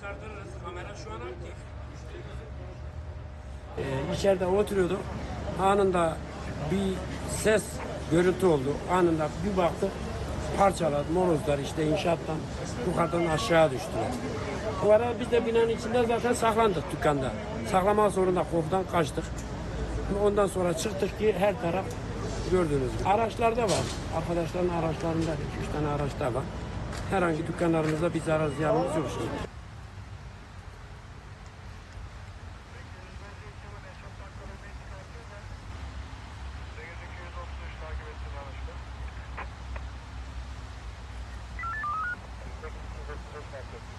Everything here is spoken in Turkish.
Sardırırız. Kamera şu an aktif. Ee, içeride oturuyorduk. Anında bir ses, görüntü oldu. Anında bir baktık parçalar, morozlar işte inşaattan yukarıdan aşağı düştüler. Bu ara biz de binanın içinde zaten saklandık dükkanda. Saklama zorunda korkudan kaçtık. Ondan sonra çıktık ki her taraf gördüğünüz gibi. Araçlarda var. Arkadaşların araçlarında 2-3 tane araçta var. Herhangi dükkanlarımızda bir zarar ziyanımız yok şimdi. effective